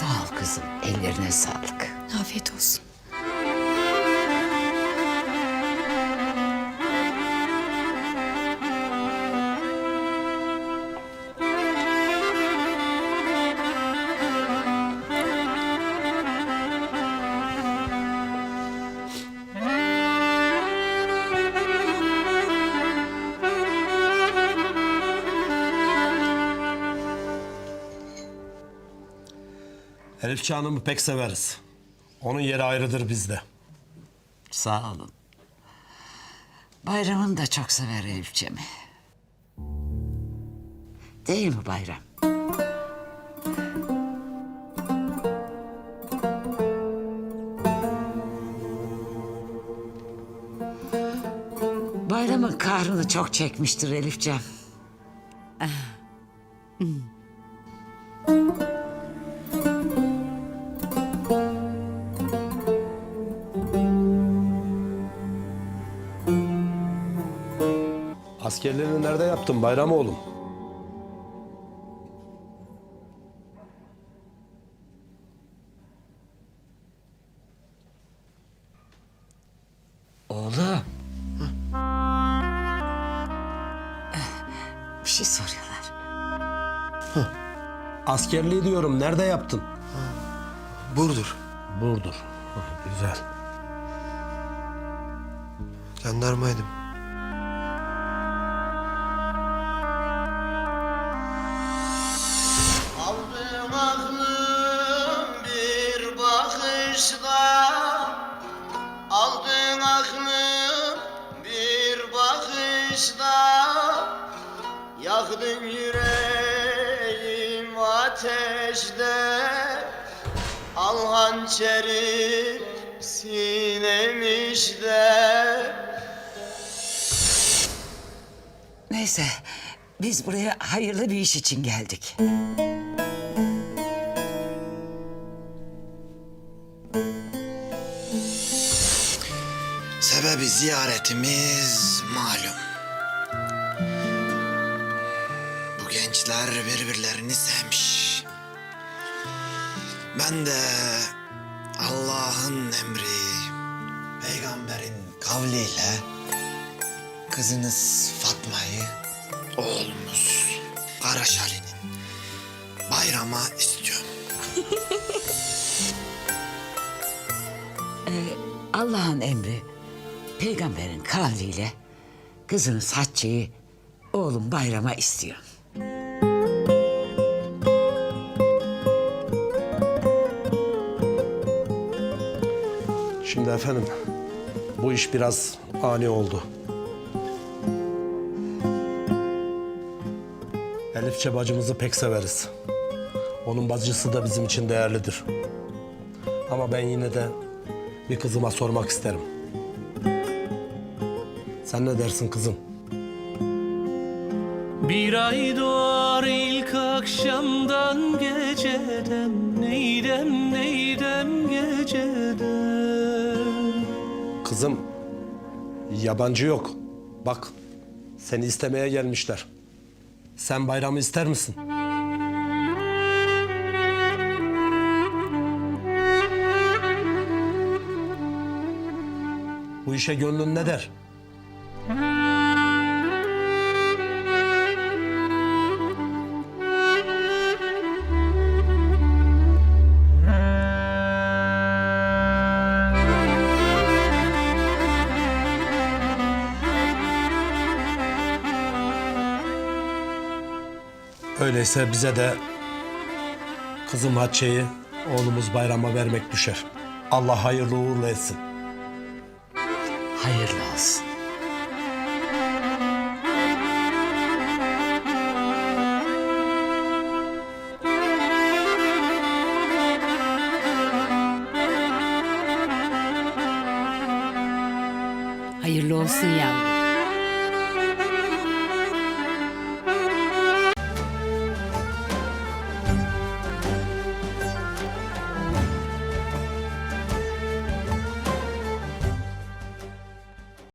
Sağ ol kızım. Ellerine sağlık. Afiyet olsun. Elifçi Hanım'ı pek severiz. Onun yeri ayrıdır bizde. Sağ olun. Bayram'ın da çok sever Elifçemi. Değil mi Bayram? Bayram'ın kahrını çok çekmiştir Elifcem. Askerliğini nerede yaptın Bayram oğlum? Oğlum. Bir şey soruyorlar. Askerliği diyorum nerede yaptın? Burdur. Burdur. Güzel. Jandarmaydım. Bakışta Aldın aklım bir bakışta Yaktın yüreğim ateşte Al hançeri sinem işte Neyse biz buraya hayırlı bir iş için geldik. Sebebi ziyaretimiz malum. Bu gençler birbirlerini sevmiş. Ben de Allah'ın emri, peygamberin kavliyle kızınız Fatma'yı oğlumuz Karaşali'nin bayrama istiyorum. Allah'ın emri, peygamberin kavliyle kızınız Hatice'yi oğlum bayrama istiyor. Şimdi efendim bu iş biraz ani oldu. Elifçe bacımızı pek severiz. Onun bacısı da bizim için değerlidir. Ama ben yine de bir kızıma sormak isterim. Sen ne dersin kızım? Bir ay doğar ilk akşamdan geceden Neydem neydem geceden Kızım, yabancı yok. Bak, seni istemeye gelmişler. Sen bayramı ister misin? Bu işe gönlün ne der? Öyleyse bize de kızım Hatice'yi oğlumuz bayrama vermek düşer. Allah hayırlı uğurlu etsin. Hayırlı olsun. Hayırlı olsun yavrum.